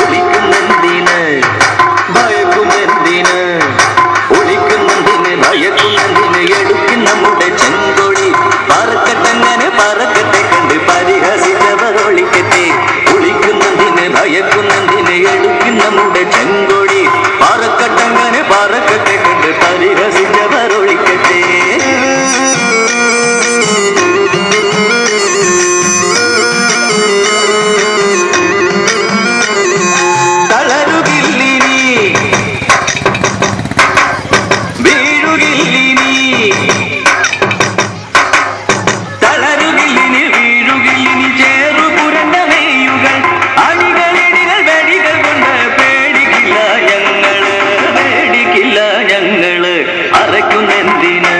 ഒളിക്കുന്നെന്തിന്? ഭയക്കുന്നെന്തിന്? ഒളിക്കുന്നെന്തിന്? ഭയക്കുന്നെന്തിന്? എടുക്കും നമ്മുടെ ചെങ്കൊടി പറക്കട്ടെങ്ങനെ പറക്കട്ടെ? കണ്ട് പരിഹസിച്ചവർ ഒളിക്കട്ടെ ഒളിക്കുന്നെന്തിന്? ഭയക്കുന്നെന്തിന്? എടുക്കും നമ്മുടെ அரைக்கும் நெந்தின